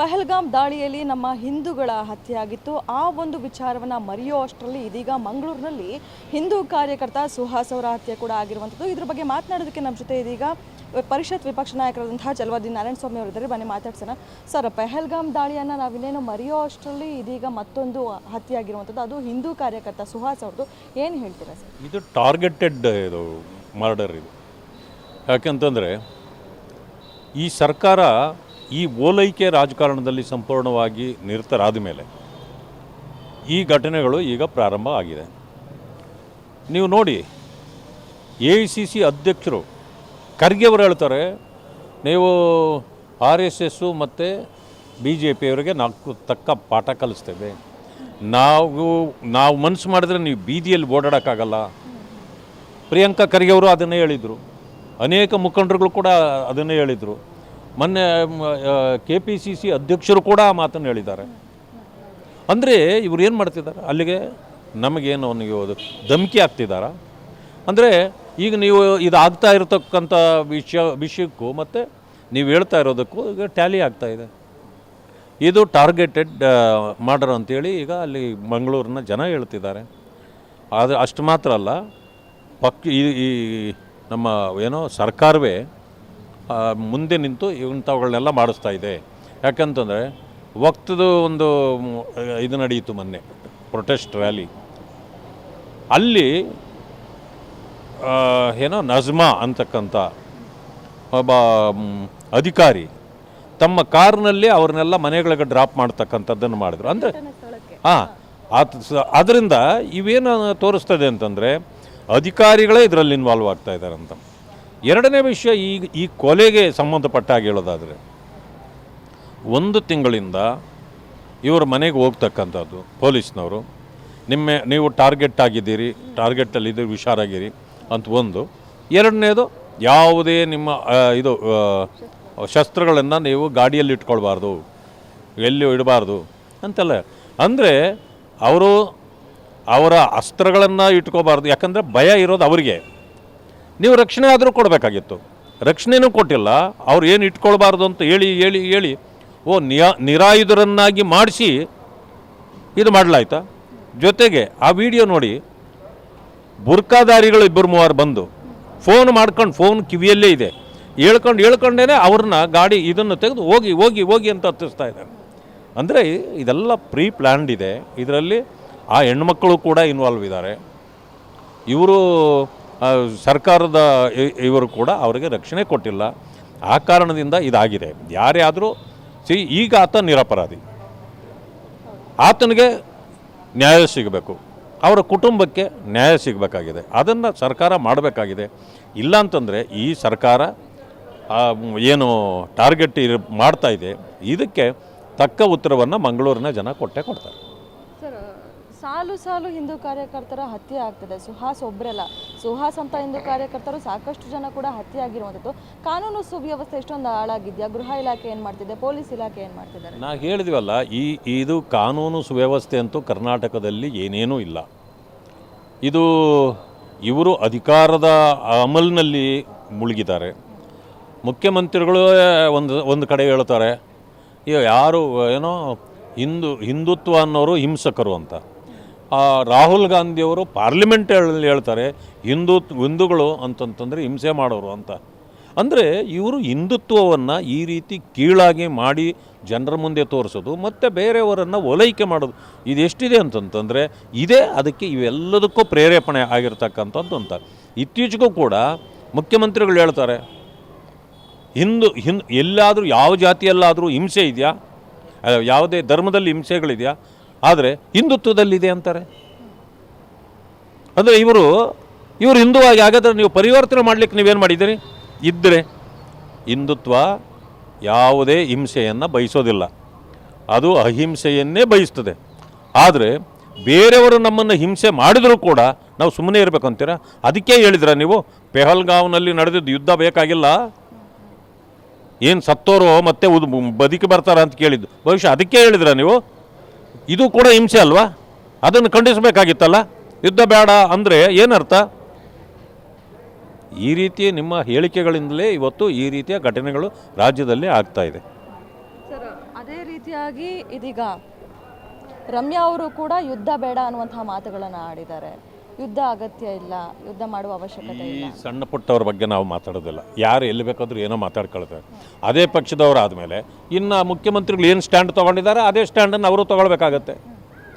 ಪಹಲ್ಗಾಮ್ ದಾಳಿಯಲ್ಲಿ ನಮ್ಮ ಹಿಂದೂಗಳ ಹತ್ಯೆ ಆಗಿತ್ತು ಆ ಒಂದು ವಿಚಾರವನ್ನು ಮರೆಯೋ ಅಷ್ಟರಲ್ಲಿ ಇದೀಗ ಮಂಗಳೂರಿನಲ್ಲಿ ಹಿಂದೂ ಕಾರ್ಯಕರ್ತ ಸುಹಾಸ್ ಅವರ ಹತ್ಯೆ ಕೂಡ ಆಗಿರುವಂಥದ್ದು. ಇದ್ರ ಬಗ್ಗೆ ಮಾತನಾಡೋದಕ್ಕೆ ನಮ್ಮ ಜೊತೆ ಇದೀಗ ಪರಿಷತ್ ವಿಪಕ್ಷ ನಾಯಕರಾದಂತಹ ನಾರಾಯಣ ಸ್ವಾಮಿ ಅವರಿದ್ದಾರೆ ಬನ್ನಿ ಮಾತಾಡ್ಸೋಣ. ಸರ್, ಪೆಹಲ್ಗಾಮ್ ದಾಳಿಯನ್ನು ನಾವಿನ್ನೇನು ಮರೆಯೋ ಅಷ್ಟರಲ್ಲಿ ಇದೀಗ ಮತ್ತೊಂದು ಹತ್ಯೆ ಆಗಿರುವಂಥದ್ದು ಅದು ಹಿಂದೂ ಕಾರ್ಯಕರ್ತ ಸುಹಾಸ್ ಅವ್ರದ್ದು. ಏನು ಹೇಳ್ತೀರಾ ಸರ್? ಇದು ಟಾರ್ಗೆಟೆಡ್ ಇದು ಮರ್ಡರ್ ಇದು. ಯಾಕೆಂತಂದರೆ ಈ ಸರ್ಕಾರ ಈ ಓಲೈಕೆ ರಾಜಕಾರಣದಲ್ಲಿ ಸಂಪೂರ್ಣವಾಗಿ ನಿರತರಾದ ಮೇಲೆ ಈ ಘಟನೆಗಳು ಈಗ ಪ್ರಾರಂಭ ಆಗಿದೆ. ನೀವು ನೋಡಿ, ಎ ಐ ಸಿ ಸಿ ಅಧ್ಯಕ್ಷರು ಖರ್ಗೆ ಅವರು ಹೇಳ್ತಾರೆ, ನೀವು ಆರ್ ಎಸ್ ಎಸ್ಸು ಮತ್ತು ಬಿ ಜೆ ಪಿಯವರಿಗೆ ನಾಲ್ಕು ತಕ್ಕ ಪಾಠ ಕಲಿಸ್ತೇವೆ. ನಾವು ನಾವು ಮನಸ್ಸು ಮಾಡಿದ್ರೆ ನೀವು ಬೀದಿಯಲ್ಲಿ ಓಡಾಡೋಕ್ಕಾಗಲ್ಲ. ಪ್ರಿಯಾಂಕಾ ಖರ್ಗೆ ಅವರು ಅದನ್ನೇ ಹೇಳಿದರು. ಅನೇಕ ಮುಖಂಡರುಗಳು ಕೂಡ ಅದನ್ನೇ ಹೇಳಿದರು. ಮೊನ್ನೆ ಕೆ ಪಿ ಸಿ ಸಿ ಅಧ್ಯಕ್ಷರು ಕೂಡ ಆ ಮಾತನ್ನು ಹೇಳಿದ್ದಾರೆ. ಅಂದರೆ ಇವ್ರು ಏನು ಮಾಡ್ತಿದ್ದಾರೆ? ಅಲ್ಲಿಗೆ ನಮಗೇನು ಅವನಿಗೆ ಅದು ಧಮಕಿ ಆಗ್ತಿದ್ದಾರ? ಅಂದರೆ ಈಗ ನೀವು ಇದಾಗ್ತಾ ಇರತಕ್ಕಂಥ ವಿಷಯ, ವಿಷಯಕ್ಕೂ ಮತ್ತು ನೀವು ಹೇಳ್ತಾ ಇರೋದಕ್ಕೂ ಈಗ ಟ್ಯಾಲಿ ಆಗ್ತಾ ಇದೆ. ಇದು ಟಾರ್ಗೆಟೆಡ್ ಮಾಡರ್ ಅಂತೇಳಿ ಈಗ ಅಲ್ಲಿ ಮಂಗಳೂರಿನ ಜನ ಹೇಳ್ತಿದ್ದಾರೆ. ಆದರೆ ಅಷ್ಟು ಮಾತ್ರ ಅಲ್ಲ, ಪಕ್ ಈ, ನಮ್ಮ ಏನೋ ಸರ್ಕಾರವೇ ಮುಂದೆ ನಿಂತು ಇಂಥವುಗಳನ್ನೆಲ್ಲ ಮಾಡಿಸ್ತಾ ಇದೆ. ಯಾಕಂತಂದರೆ ವಕ್ತದ ಒಂದು ಇದು ನಡೆಯಿತು ಮೊನ್ನೆ ಪ್ರೊಟೆಸ್ಟ್ ರ್ಯಾಲಿ ಅಲ್ಲಿ ಏನೋ ನಜ್ಮಾ ಅಂತಕ್ಕಂಥ ಒಬ್ಬ ಅಧಿಕಾರಿ ತಮ್ಮ ಕಾರ್ನಲ್ಲಿ ಅವ್ರನ್ನೆಲ್ಲ ಮನೆಗಳಿಗೆ ಡ್ರಾಪ್ ಮಾಡ್ತಕ್ಕಂಥದ್ದನ್ನು ಮಾಡಿದ್ರು. ಅಂದರೆ ಹಾಂ ಅದರಿಂದ ಇವೇನು ತೋರಿಸ್ತದೆ ಅಂತಂದರೆ ಅಧಿಕಾರಿಗಳೇ ಇದರಲ್ಲಿ ಇನ್ವಾಲ್ವ್ ಆಗ್ತಾ ಇದ್ದಾರೆ ಅಂತ. ಎರಡನೇ ವಿಷಯ ಈ ಈ ಕೊಲೆಗೆ ಸಂಬಂಧಪಟ್ಟ ಹಾಗೆ ಹೇಳೋದಾದರೆ, ಒಂದು ತಿಂಗಳಿಂದ ಇವ್ರ ಮನೆಗೆ ಹೋಗ್ತಕ್ಕಂಥದ್ದು ಪೊಲೀಸ್ನವರು. ನಿಮ್ಮ, ನೀವು ಟಾರ್ಗೆಟ್ ಆಗಿದ್ದೀರಿ, ಟಾರ್ಗೆಟಲ್ಲಿದ್ದೀರಿ, ಹುಷಾರಾಗಿರಿ ಅಂತ ಒಂದು. ಎರಡನೇದು, ಯಾವುದೇ ನಿಮ್ಮ ಇದು ಶಸ್ತ್ರಗಳನ್ನು ನೀವು ಗಾಡಿಯಲ್ಲಿ ಇಟ್ಕೊಳ್ಬಾರ್ದು, ಎಲ್ಲಿ ಇಡಬಾರ್ದು ಅಂತೆಲ್ಲ. ಅಂದರೆ, ಅವರು ಅವರ ಅಸ್ತ್ರಗಳನ್ನು ಇಟ್ಕೋಬಾರ್ದು. ಯಾಕಂದರೆ ಭಯ ಇರೋದು ಅವರಿಗೆ. ನೀವು ರಕ್ಷಣೆ ಆದರೂ ಕೊಡಬೇಕಾಗಿತ್ತು. ರಕ್ಷಣೆನೂ ಕೊಟ್ಟಿಲ್ಲ. ಅವ್ರು ಏನು ಇಟ್ಕೊಳ್ಬಾರ್ದು ಅಂತ ಹೇಳಿ ಹೇಳಿ ಹೇಳಿ, ಓ ನಿರಾಯುಧರನ್ನಾಗಿ ಮಾಡಿಸಿ ಇದು ಮಾಡಲಾಯ್ತಾ? ಜೊತೆಗೆ ಆ ವಿಡಿಯೋ ನೋಡಿ ಬುರ್ಕಾದಾರಿಗಳು ಇಬ್ಬರು ಮೂವರು ಬಂದು ಫೋನ್ ಮಾಡ್ಕೊಂಡು, ಫೋನ್ ಕಿವಿಯಲ್ಲೇ ಇದೆ. ಹೇಳ್ಕೊಂಡು ಹೇಳ್ಕೊಂಡೇ ಅವ್ರನ್ನ ಗಾಡಿ ಇದನ್ನು ತೆಗೆದು ಹೋಗಿ ಹೋಗಿ ಹೋಗಿ ಅಂತ ಹತ್ತಿಸ್ತಾ ಇದ್ದಾರೆ. ಅಂದರೆ ಇದೆಲ್ಲ ಪ್ರೀ ಪ್ಲ್ಯಾನ್ಡ್ ಇದೆ. ಇದರಲ್ಲಿ ಆ ಹೆಣ್ಮಕ್ಕಳು ಕೂಡ ಇನ್ವಾಲ್ವ್ ಇದ್ದಾರೆ. ಇವರು ಸರ್ಕಾರದ ಇವರು ಕೂಡ ಅವರಿಗೆ ರಕ್ಷಣೆ ಕೊಟ್ಟಿಲ್ಲ. ಆ ಕಾರಣದಿಂದ ಇದಾಗಿದೆ. ಯಾರೇ ಆದರೂ ಸಿ, ಈಗ ಆತ ನಿರಪರಾಧಿ. ಆತನಿಗೆ ನ್ಯಾಯ ಸಿಗಬೇಕು. ಅವರ ಕುಟುಂಬಕ್ಕೆ ನ್ಯಾಯ ಸಿಗಬೇಕಾಗಿದೆ. ಅದನ್ನು ಸರ್ಕಾರ ಮಾಡಬೇಕಾಗಿದೆ. ಇಲ್ಲ ಅಂತಂದರೆ ಈ ಸರ್ಕಾರ ಏನು ಟಾರ್ಗೆಟ್ ಇರ್, ಮಾಡ್ತಾ ಇದೆ. ಇದಕ್ಕೆ ತಕ್ಕ ಉತ್ತರವನ್ನು ಮಂಗಳೂರಿನ ಜನ ಕೊಟ್ಟೆ ಕೊಡ್ತಾರೆ. ಸಾಲು ಸಾಲು ಹಿಂದೂ ಕಾರ್ಯಕರ್ತರ ಹತ್ಯೆ ಆಗ್ತದೆ. ಸುಹಾಸ್ ಒಬ್ಬರಲ್ಲ ಸುಹಾಸ್ ಅಂತ ಹಿಂದೂ ಕಾರ್ಯಕರ್ತರು ಸಾಕಷ್ಟು ಜನ ಕೂಡ ಹತ್ಯೆ ಆಗಿರುವಂಥದ್ದು ಕಾನೂನು ಸುವ್ಯವಸ್ಥೆ ಎಷ್ಟೊಂದು ಹಾಳಾಗಿದೆಯಾ? ಗೃಹ ಇಲಾಖೆ ಏನು ಮಾಡ್ತಿದೆ? ಪೊಲೀಸ್ ಇಲಾಖೆ ಏನು ಮಾಡ್ತಿದ್ದಾರೆ? ನಾ ಹೇಳಿದ್ವಲ್ಲ, ಈ, ಇದು ಕಾನೂನು ಸುವ್ಯವಸ್ಥೆ ಅಂತೂ ಕರ್ನಾಟಕದಲ್ಲಿ ಏನೇನೂ ಇಲ್ಲ. ಇದು ಇವರು ಅಧಿಕಾರದ ಅಮಲ್ನಲ್ಲಿ ಮುಳುಗಿದ್ದಾರೆ. ಮುಖ್ಯಮಂತ್ರಿಗಳು ಒಂದು ಒಂದು ಕಡೆ ಹೇಳ್ತಾರೆ ಯಾರು, ಏನೋ ಹಿಂದೂ, ಹಿಂದುತ್ವ ಅನ್ನೋರು ಹಿಂಸಕರು ಅಂತ. ರಾಹುಲ್ ಗಾಂಧಿಯವರು ಪಾರ್ಲಿಮೆಂಟಲ್ಲಿ ಹೇಳ್ತಾರೆ, ಹಿಂದೂ ಹಿಂದೂಗಳು ಅಂತಂತಂದರೆ ಹಿಂಸೆ ಮಾಡೋರು ಅಂತ. ಅಂದರೆ ಇವರು ಹಿಂದುತ್ವವನ್ನು ಈ ರೀತಿ ಕೀಳಾಗಿ ಮಾಡಿ ಜನರ ಮುಂದೆ ತೋರಿಸೋದು, ಮತ್ತು ಬೇರೆಯವರನ್ನು ಓಲೈಕೆ ಮಾಡೋದು. ಇದೆಷ್ಟಿದೆ ಅಂತಂತಂದರೆ, ಇದೇ ಅದಕ್ಕೆ ಇವೆಲ್ಲದಕ್ಕೂ ಪ್ರೇರೇಪಣೆ ಆಗಿರ್ತಕ್ಕಂಥದ್ದು ಅಂತ. ಇತ್ತೀಚೆಗೂ ಕೂಡ ಮುಖ್ಯಮಂತ್ರಿಗಳು ಹೇಳ್ತಾರೆ, ಹಿಂದೂ, ಹಿಂದ್, ಎಲ್ಲಾದರೂ ಯಾವ ಜಾತಿಯಲ್ಲಾದರೂ ಹಿಂಸೆ ಇದೆಯಾ? ಯಾವುದೇ ಧರ್ಮದಲ್ಲಿ ಹಿಂಸೆಗಳಿದೆಯಾ? ಆದರೆ ಹಿಂದುತ್ವದಲ್ಲಿದೆ ಅಂತಾರೆ. ಅಂದರೆ ಇವರು ಇವರು ಹಿಂದುವಾಗಿ ಹಾಗಾದರೆ ನೀವು ಪರಿವರ್ತನೆ ಮಾಡಲಿಕ್ಕೆ ನೀವೇನು ಮಾಡಿದ್ದೀರಿ? ಇದ್ದರೆ ಹಿಂದುತ್ವ ಯಾವುದೇ ಹಿಂಸೆಯನ್ನು ಬಯಸೋದಿಲ್ಲ. ಅದು ಅಹಿಂಸೆಯನ್ನೇ ಬಯಸ್ತದೆ. ಆದರೆ ಬೇರೆಯವರು ನಮ್ಮನ್ನು ಹಿಂಸೆ ಮಾಡಿದರೂ ಕೂಡ ನಾವು ಸುಮ್ಮನೆ ಇರಬೇಕು ಅಂತೀರಾ? ಅದಕ್ಕೆ ಹೇಳಿದ್ರ ನೀವು? ಪೆಹಲ್ಗಾವ್ನಲ್ಲಿ ನಡೆದಿದ್ದು ಯುದ್ಧ ಬೇಕಾಗಿಲ್ಲ? ಏನು ಸತ್ತೋರು ಮತ್ತೆ ಉದ್ ಬದುಕಿ ಬರ್ತಾರ ಅಂತ ಕೇಳಿದ್ದು. ಬಹುಶಃ ಅದಕ್ಕೆ ಹೇಳಿದ್ರ ನೀವು? ಇದು ಕೂಡ ಹಿಂಸೆ ಅಲ್ವಾ? ಅದನ್ನು ಖಂಡಿಸಬೇಕಾಗಿತ್ತಲ್ಲ? ಯುದ್ಧ ಬೇಡ ಅಂದರೆ ಏನರ್ಥ? ಈ ರೀತಿಯ ನಿಮ್ಮ ಹೇಳಿಕೆಗಳಿಂದಲೇ ಇವತ್ತು ಈ ರೀತಿಯ ಘಟನೆಗಳು ರಾಜ್ಯದಲ್ಲಿ ಆಗ್ತಾ ಇದೆ. ಸರ್, ಅದೇ ರೀತಿಯಾಗಿ ಇದೀಗ ರಮ್ಯಾ ಅವರು ಕೂಡ ಯುದ್ಧ ಬೇಡ ಅನ್ನುವಂತಹ ಮಾತುಗಳನ್ನು ಆಡಿದ್ದಾರೆ. ಯುದ್ಧ ಅಗತ್ಯ ಇಲ್ಲ ಯುದ್ಧ ಮಾಡುವ ಅವಶ್ಯಕತೆ ಈ ಇಲ್ಲ. ಸಣ್ಣ ಪುಟ್ಟವ್ರ ಬಗ್ಗೆ ನಾವು ಮಾತಾಡೋದಿಲ್ಲ. ಯಾರು ಎಲ್ಲಿ ಬೇಕಾದರೂ ಏನೋ ಮಾತಾಡ್ಕೊಳ್ತಾರೆ. ಅದೇ ಪಕ್ಷದವ್ರು ಆದಮೇಲೆ ಇನ್ನು ಮುಖ್ಯಮಂತ್ರಿಗಳು ಏನು ಸ್ಟ್ಯಾಂಡ್ ತೊಗೊಂಡಿದ್ದಾರೆ ಅದೇ ಸ್ಟ್ಯಾಂಡನ್ನು ಅವರು ತೊಗೊಳ್ಬೇಕಾಗತ್ತೆ.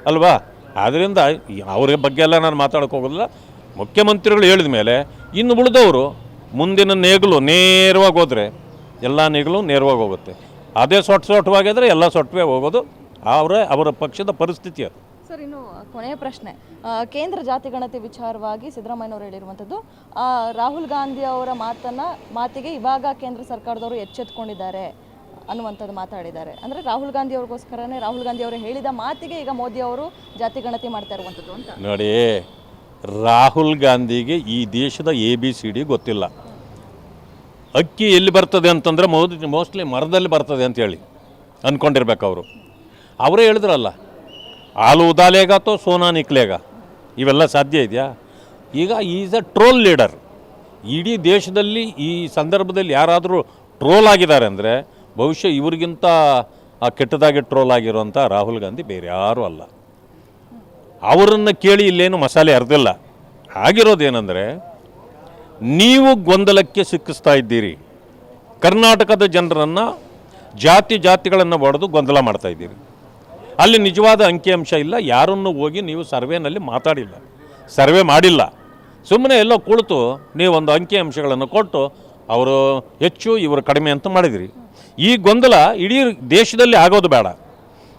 ಅಲ್ವಾ? ಆದ್ದರಿಂದ ಈ- ಅವ್ರ ಬಗ್ಗೆ ಎಲ್ಲ ನಾನು ಮಾತಾಡೋಕೆ ಹೋಗೋದಿಲ್ಲ. ಮುಖ್ಯಮಂತ್ರಿಗಳು ಹೇಳಿದ ಮೇಲೆ ಇನ್ನು ಉಳಿದವರು ಮುಂದಿನ ನೇಗಲು ನೇರವಾಗಿ ಹೋದರೆ ಎಲ್ಲ ನೇಗಲು ನೇರವಾಗಿ ಹೋಗುತ್ತೆ. ಅದೇ ಸೊಟ್ಟು ಸೊಟ್ಟವಾಗಿದ್ದರೆ ಎಲ್ಲ ಸೊಟ್ಟವೇ ಹೋಗೋದು. ಅವರೇ ಅವರ ಪಕ್ಷದ ಪರಿಸ್ಥಿತಿ ಅದು. ಸರ್, ಇನ್ನು ಕೊನೆಯ ಪ್ರಶ್ನೆ. ಕೇಂದ್ರ ಜಾತಿ ಗಣತಿ ವಿಚಾರವಾಗಿ ಸಿದ್ದರಾಮಯ್ಯನವರು ಹೇಳಿರುವಂಥದ್ದು ರಾಹುಲ್ ಗಾಂಧಿ ಅವರ ಮಾತನ್ನ, ಮಾತಿಗೆ ಇವಾಗ ಕೇಂದ್ರ ಸರ್ಕಾರದವರು ಎಚ್ಚೆತ್ಕೊಂಡಿದ್ದಾರೆ ಅನ್ನುವಂಥದ್ದು ಮಾತಾಡಿದ್ದಾರೆ. ಅಂದರೆ ರಾಹುಲ್ ಗಾಂಧಿ ಅವ್ರಿಗೋಸ್ಕರನೇ ರಾಹುಲ್ ಗಾಂಧಿ ಅವರು ಹೇಳಿದ ಮಾತಿಗೆ ಈಗ ಮೋದಿ ಅವರು ಜಾತಿ ಗಣತಿ ಮಾಡ್ತಾ ಇರುವಂಥದ್ದು ಅಂತ. ನೋಡಿ, ರಾಹುಲ್ ಗಾಂಧಿಗೆ ಈ ದೇಶದ ಎ, ಬಿ, ಸಿ, ಡಿ ಗೊತ್ತಿಲ್ಲ. ಅಕ್ಕಿ ಎಲ್ಲಿ ಬರ್ತದೆ ಅಂತಂದರೆ ಮೋದಿ, ಮೋಸ್ಟ್ಲಿ ಮರದಲ್ಲಿ ಬರ್ತದೆ ಅಂತೇಳಿ ಅಂದ್ಕೊಂಡಿರ್ಬೇಕು ಅವರು. ಅವರೇ ಹೇಳಿದ್ರಲ್ಲ ಹಾಲು ಉದಾಲೇಗ ತೋ ಸೋನಾ ನಿಕ್ಲೇಗ? ಇವೆಲ್ಲ ಸಾಧ್ಯ ಇದೆಯಾ? ಈಗ ಈಸ್ ಅ ಟ್ರೋಲ್ ಲೀಡರ್ ಇಡೀ ದೇಶದಲ್ಲಿ ಈ ಸಂದರ್ಭದಲ್ಲಿ ಯಾರಾದರೂ ಟ್ರೋಲ್ ಆಗಿದ್ದಾರೆ ಅಂದರೆ ಬಹುಶಃ ಇವ್ರಿಗಿಂತ, ಆ, ಕೆಟ್ಟದಾಗಿ ಟ್ರೋಲ್ ಆಗಿರುವಂಥ ರಾಹುಲ್ ಗಾಂಧಿ ಬೇರೆ ಯಾರೂ ಅಲ್ಲ. ಅವರನ್ನು ಕೇಳಿ ಇಲ್ಲೇನು ಮಸಾಲೆ ಅರ್ದಿಲ್ಲ. ಆಗಿರೋದೇನೆಂದರೆ ನೀವು ಗೊಂದಲಕ್ಕೆ ಸಿಕ್ಕಿಸ್ತಾ ಇದ್ದೀರಿ. ಕರ್ನಾಟಕದ ಜನರನ್ನು ಜಾತಿ ಜಾತಿಗಳನ್ನು ಒಡೆದು ಗೊಂದಲ ಮಾಡ್ತಾ ಇದ್ದೀರಿ. ಅಲ್ಲಿ ನಿಜವಾದ ಅಂಕಿಅಂಶ ಇಲ್ಲ. ಯಾರನ್ನು ಹೋಗಿ ನೀವು ಸರ್ವೇನಲ್ಲಿ ಮಾತಾಡಿಲ್ಲ. ಸರ್ವೆ ಮಾಡಿಲ್ಲ. ಸುಮ್ಮನೆ ಎಲ್ಲೋ ಕುಳಿತು ನೀವೊಂದು ಅಂಕಿಅಂಶಗಳನ್ನು ಕೊಟ್ಟು ಅವರು ಹೆಚ್ಚು, ಇವರು ಕಡಿಮೆ ಅಂತ ಮಾಡಿದಿರಿ. ಈ ಗೊಂದಲ ಇಡೀ ದೇಶದಲ್ಲಿ ಆಗೋದು ಬೇಡ.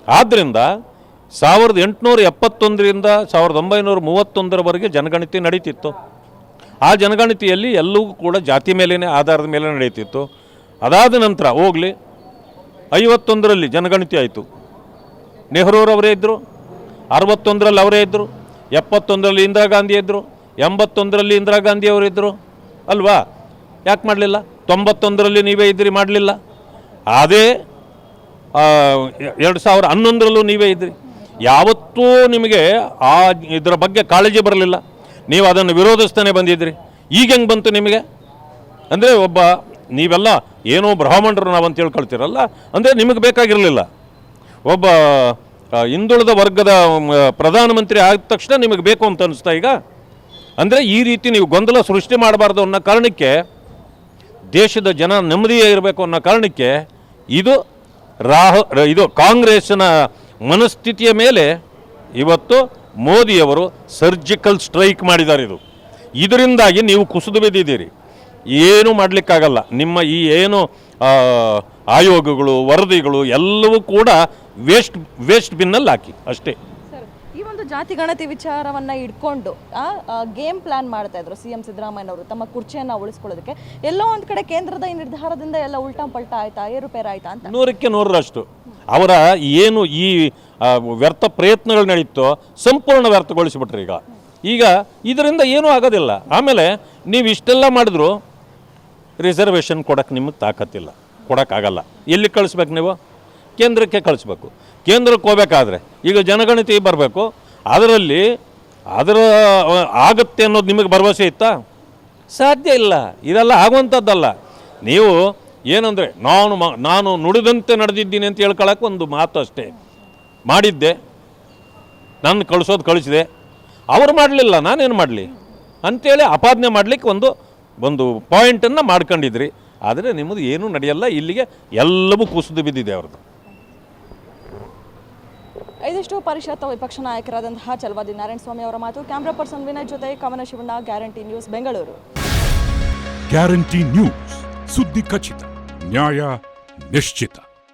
ಆದ್ದರಿಂದ ಸಾವಿರದ ಎಂಟುನೂರ ಎಪ್ಪತ್ತೊಂದರಿಂದ ಸಾವಿರದ ಒಂಬೈನೂರ ಮೂವತ್ತೊಂದರವರೆಗೆ ಜನಗಣತಿ ನಡೀತಿತ್ತು. ಆ ಜನಗಣತಿಯಲ್ಲಿ ಎಲ್ಲವೂ ಕೂಡ ಜಾತಿ ಮೇಲೇ ಆಧಾರದ ಮೇಲೆ ನಡೆಯುತ್ತಿತ್ತು ಅದಾದ ನಂತರ ಹೋಗಲಿ, ಐವತ್ತೊಂದರಲ್ಲಿ ಜನಗಣತಿ ಆಯಿತು. ನೆಹರೂರವರೇ ಇದ್ದರು ಅರವತ್ತೊಂದರಲ್ಲಿ ಅವರೇ ಇದ್ದರು ಎಪ್ಪತ್ತೊಂದರಲ್ಲಿ ಇಂದಿರಾ ಗಾಂಧಿ ಇದ್ದರು ಎಂಬತ್ತೊಂದರಲ್ಲಿ ಇಂದಿರಾ ಗಾಂಧಿ ಅವರಿದ್ದರು ಅಲ್ವಾ? ಯಾಕೆ ಮಾಡಲಿಲ್ಲ? ತೊಂಬತ್ತೊಂದರಲ್ಲಿ ನೀವೇ ಇದ್ರಿ, ಮಾಡಲಿಲ್ಲ. ಅದೇ ಎರಡು ಸಾವಿರ ಹನ್ನೊಂದರಲ್ಲೂ ನೀವೇ ಇದ್ರಿ. ಯಾವತ್ತೂ ನಿಮಗೆ ಆ ಇದರ ಬಗ್ಗೆ ಕಾಳಜಿ ಬರಲಿಲ್ಲ. ನೀವು ಅದನ್ನು ವಿರೋಧಿಸ್ತಾನೆ ಬಂದಿದ್ರಿ. ಈಗ ಹೆಂಗೆ ಬಂತು ನಿಮಗೆ? ಅಂದರೆ ಒಬ್ಬ, ನೀವೆಲ್ಲ ಏನೋ ಬ್ರಾಹ್ಮಣರು ನಾವು ಅಂತ ಹೇಳ್ಕೊಳ್ತೀರಲ್ಲ, ಅಂದರೆ ನಿಮಗೆ ಬೇಕಾಗಿರಲಿಲ್ಲ. ಒಬ್ಬ ಹಿಂದುಳಿದ ವರ್ಗದ ಪ್ರಧಾನಮಂತ್ರಿ ಆದ ತಕ್ಷಣ ನಿಮಗೆ ಬೇಕು ಅಂತ ಅನಿಸ್ತಾ ಈಗ? ಅಂದರೆ ಈ ರೀತಿ ನೀವು ಗೊಂದಲ ಸೃಷ್ಟಿ ಮಾಡಬಾರ್ದು ಅನ್ನೋ ಕಾರಣಕ್ಕೆ, ದೇಶದ ಜನ ನೆಮ್ಮದಿಯೇ ಇರಬೇಕು ಅನ್ನೋ ಕಾರಣಕ್ಕೆ ಇದು ರಾಹು ಇದು ಕಾಂಗ್ರೆಸ್ಸಿನ ಮನಸ್ಥಿತಿಯ ಮೇಲೆ ಇವತ್ತು ಮೋದಿಯವರು ಸರ್ಜಿಕಲ್ ಸ್ಟ್ರೈಕ್ ಮಾಡಿದ್ದಾರೆ ಇದು. ಇದರಿಂದಾಗಿ ನೀವು ಕುಸಿದು ಬಿದ್ದಿದ್ದೀರಿ. ಏನೂ ಮಾಡಲಿಕ್ಕಾಗಲ್ಲ. ನಿಮ್ಮ ಈ ಏನು ಆಯೋಗಗಳು ವರದಿಗಳು ಎಲ್ಲವೂ ಕೂಡ ವೇಸ್ಟ್ ವೇಸ್ಟ್ ಬಿನ್ನಲ್ಲಿ ಹಾಕಿ ಅಷ್ಟೇ. ಸರ್ ಈ ಒಂದು ಜಾತಿ ಗಣತಿ ವಿಚಾರವನ್ನ ಇಟ್ಕೊಂಡು ಗೇಮ್ ಪ್ಲಾನ್ ಮಾಡ್ತಾ ಇದ್ರು ಸಿ ಎಂ ಸಿದ್ದರಾಮಯ್ಯನವರು ತಮ್ಮ ಕುರ್ಚಿಯನ್ನ ಉಳಿಸ್ಕೊಳ್ಳೋದಕ್ಕೆ. ಎಲ್ಲೋ ಒಂದ್ ಕಡೆ ಕೇಂದ್ರದ ಈ ನಿರ್ಧಾರದಿಂದ ಎಲ್ಲ ಉಲ್ಟಾ ಪಲ್ಟಾ ಆಯ್ತಾ ಏರುಪೇರು ಆಯ್ತಾ ಅಂತ? ನೂರಕ್ಕೆ ನೂರರಷ್ಟು. ಅವರ ಏನು ಈ ವ್ಯರ್ಥ ಪ್ರಯತ್ನಗಳು ನಡೀತೋ ಸಂಪೂರ್ಣ ವ್ಯರ್ಥಗೊಳಿಸ್ಬಿಟ್ರಿ ಈಗ. ಈಗ ಇದರಿಂದ ಏನೂ ಆಗೋದಿಲ್ಲ. ಆಮೇಲೆ ನೀವು ಇಷ್ಟೆಲ್ಲ ಮಾಡಿದ್ರು ರಿಸರ್ವೇಷನ್ ಕೊಡೋಕ್ಕೆ ನಿಮಗೆ ತಾಕತ್ತಿಲ್ಲ. ಕೊಡೋಕ್ಕಾಗಲ್ಲ. ಎಲ್ಲಿ ಕಳಿಸ್ಬೇಕು ನೀವು? ಕೇಂದ್ರಕ್ಕೆ ಕಳಿಸ್ಬೇಕು. ಕೇಂದ್ರಕ್ಕೆ ಹೋಗ್ಬೇಕಾದ್ರೆ ಈಗ ಜನಗಣತಿ ಬರಬೇಕು. ಅದರಲ್ಲಿ ಅದರ, ಆಗತ್ತೆ ಅನ್ನೋದು ನಿಮಗೆ ಭರವಸೆ ಇತ್ತಾ? ಸಾಧ್ಯ ಇಲ್ಲ. ಇದೆಲ್ಲ ಆಗುವಂಥದ್ದಲ್ಲ. ನೀವು ಏನಂದರೆ, ನಾನು ನಾನು ನುಡಿದಂತೆ ನಡೆದಿದ್ದೀನಿ ಅಂತ ಹೇಳ್ಕೊಳಕ್ಕೆ ಒಂದು ಮಾತು ಅಷ್ಟೇ. ಮಾಡಿದ್ದೆ. ನಾನು ಕಳಿಸೋದು ಕಳಿಸಿದೆ. ಅವರು ಮಾಡಲಿಲ್ಲ, ನಾನೇನು ಮಾಡಲಿ? ಅಂಥೇಳಿ ಅಪಾದನೆ ಮಾಡಲಿಕ್ಕೆ ಒಂದು ಒಂದು ಪಾಯಿಂಟನ್ನು ಮಾಡ್ಕೊಂಡಿದ್ರಿ. ಆದರೆ ನಿಮ್ಮದು ಏನೂ ನಡೆಯಲ್ಲ ಇಲ್ಲಿಗೆ ಎಲ್ಲವೂ ಕುಸಿದು ಬಿದ್ದಿದೆ ಅವ್ರದ್ದು. ಇದಿಷ್ಟು ಪರಿಷತ್ ವಿಪಕ್ಷ ನಾಯಕರಾದಂತಹ ಚಲವಾದಿ ನಾರಾಯಣ ಸ್ವಾಮಿ ಅವರ ಮಾತು. ಕ್ಯಾಮ್ರಾ ಪರ್ಸನ್ ವಿನಯ್ ಜೊತೆ Kavana Shivanna guarantee news Bengaluru. Guarantee news ಸುದ್ದಿ ಖಚಿತ ನ್ಯಾಯ ನಿಶ್ಚಿತ.